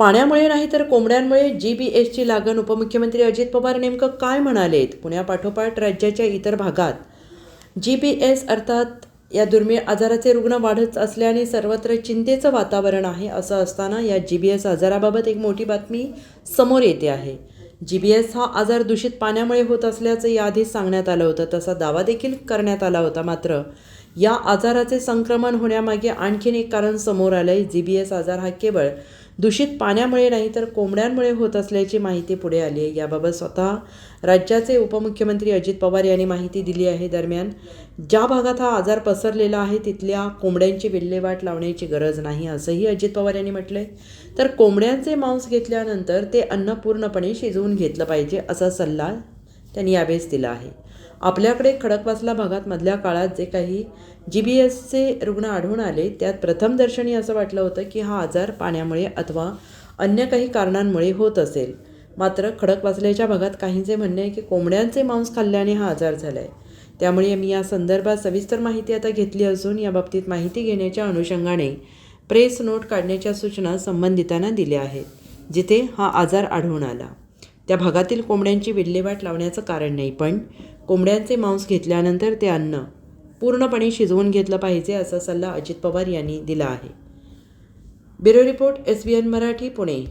पाण्यामुळे नाही तर कोंबड्यांमुळे जी बी एसची लागण उपमुख्यमंत्री अजित पवार नेमकं काय म्हणालेत? पुण्यापाठोपाठ राज्याच्या इतर भागात. जी बी एस अर्थात या दुर्मिळ आजाराचे रुग्ण वाढत असल्याने सर्वत्र चिंतेचं वातावरण आहे असं असताना या जी बी एस आजाराबाबत एक मोठी बातमी समोर येते आहे. जी बी एस हा आजार दूषित पाण्यामुळे होत असल्याचं याआधीच सांगण्यात आलं होतं. तसा दावा देखील करण्यात आला होता मात्र. या आजाराचे संक्रमण होण्यामागे आणखीन एक कारण समोर आलं आहे जी बी एस आजार हा केवळ दूषित पाण्यामुळे नाही तर कोंबड्यांमुळे होत असल्याची माहिती पुढे आली आहे याबाबत स्वतः राज्याचे उपमुख्यमंत्री अजित पवार यांनी माहिती दिली आहे. दरम्यान ज्या भागात हा आजार पसरलेला आहे तिथल्या कोंबड्यांची विल्हेवाट लावण्याची गरज नाही असंही अजित पवार यांनी म्हटलंय. तर कोंबड्यांचे मांस घेतल्यानंतर ते अन्न पूर्णपणे शिजवून घेतलं पाहिजे असा सल्ला त्यांनी यावेळेस दिला आहे. आपल्याकडे खडकवासला भागात मधल्या काळात जे काही जी बी एसचे रुग्ण आढळून आले त्यात प्रथमदर्शनी असं वाटलं होतं की हा आजार पाण्यामुळे अथवा अन्य काही कारणांमुळे होत असेल. मात्र खडकवासल्याच्या भागात काहींचे म्हणणे आहे की कोंबड्यांचे मांस खाल्ल्याने हा आजार झाला आहे त्यामुळे मी या संदर्भात सविस्तर माहिती आता घेतली असून याबाबतीत माहिती घेण्याच्या अनुषंगाने प्रेस नोट काढण्याच्या सूचना संबंधितांना दिल्या आहेत जिथे हा आजार आढळून आला. त्या भागातील कोंबड्यांची विल्हेवाट लावण्याचं कारण नाही पण कोंबड्यांचे मांस घेतल्यानंतर ते अन्न पूर्णपणे शिजवून घेतलं पाहिजे असा सल्ला अजित पवार यांनी दिला आहे. Bureau report S B N Marathi Pune.